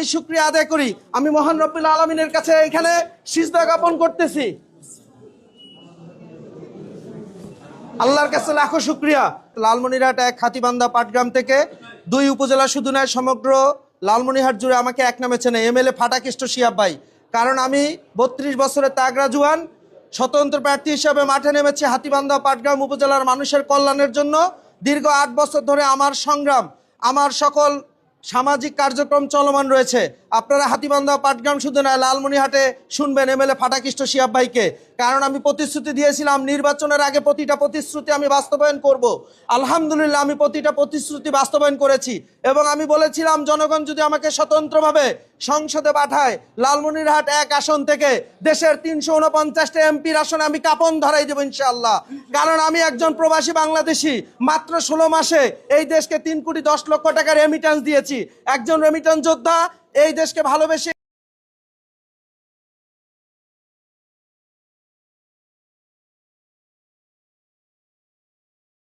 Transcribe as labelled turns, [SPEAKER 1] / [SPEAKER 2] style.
[SPEAKER 1] আমি শুক্রিয়া আদায় করি। আমি মহান রব্বুল আলমিনের কাছে এখানে সিজদা জ্ঞাপন করতেছি। আল্লাহর কাছে লাখো শুক্রিয়া। লালমনিরহাট এক হাতিবান্ধা পাটগ্রাম থেকে দুই উপজেলা শুধু নয়, সমগ্র লালমনিরহাট জুড়ে আমাকে এক নামে চেনে এমএলএ ফাটাকিষ্ট শিয়াব ভাই। কারণ আমি বত্রিশ বছরের তাগরা জুয়ান, স্বতন্ত্র প্রার্থী হিসাবে মাঠে নেমেছি হাতিবান্ধা পাটগ্রাম উপজেলার মানুষের কল্যাণের জন্য। দীর্ঘ আট বছর ধরে আমার সংগ্রাম, আমার সকল সামাজিক কার্যক্রম চলমান রয়েছে। আপনারা হাতিবান্ধা পাটগ্রাম শুধু নয় লালমনিহাটে শুনবেন এমএলএ ফাটাকৃষ্ট শিয়াব ভাইকে। কারণ আমি প্রতিশ্রুতি দিয়েছিলাম, নির্বাচনের আগে প্রতিটা প্রতিশ্রুতি আমি বাস্তবায়ন করব। আলহামদুলিল্লাহ, আমি প্রতিটা প্রতিশ্রুতি বাস্তবায়ন করেছি এবং আমি বলেছিলাম, জনগণ যদি আমাকে স্বতন্ত্রভাবে সংসদে পাঠায়, লালমনিরহাট এক আসন থেকে দেশের তিনশো উনপঞ্চাশটা এমপির আসনে আমি কাপন ধরাই দেবো ইনশাল্লাহ কারণ আমি একজন প্রবাসী বাংলাদেশি, মাত্র ষোলো মাসে এই দেশকে তিন কোটি দশ লক্ষ টাকার রেমিটেন্স দিয়েছি। একজন রেমিটেন্স যোদ্ধা, এই দেশকে ভালোবেসে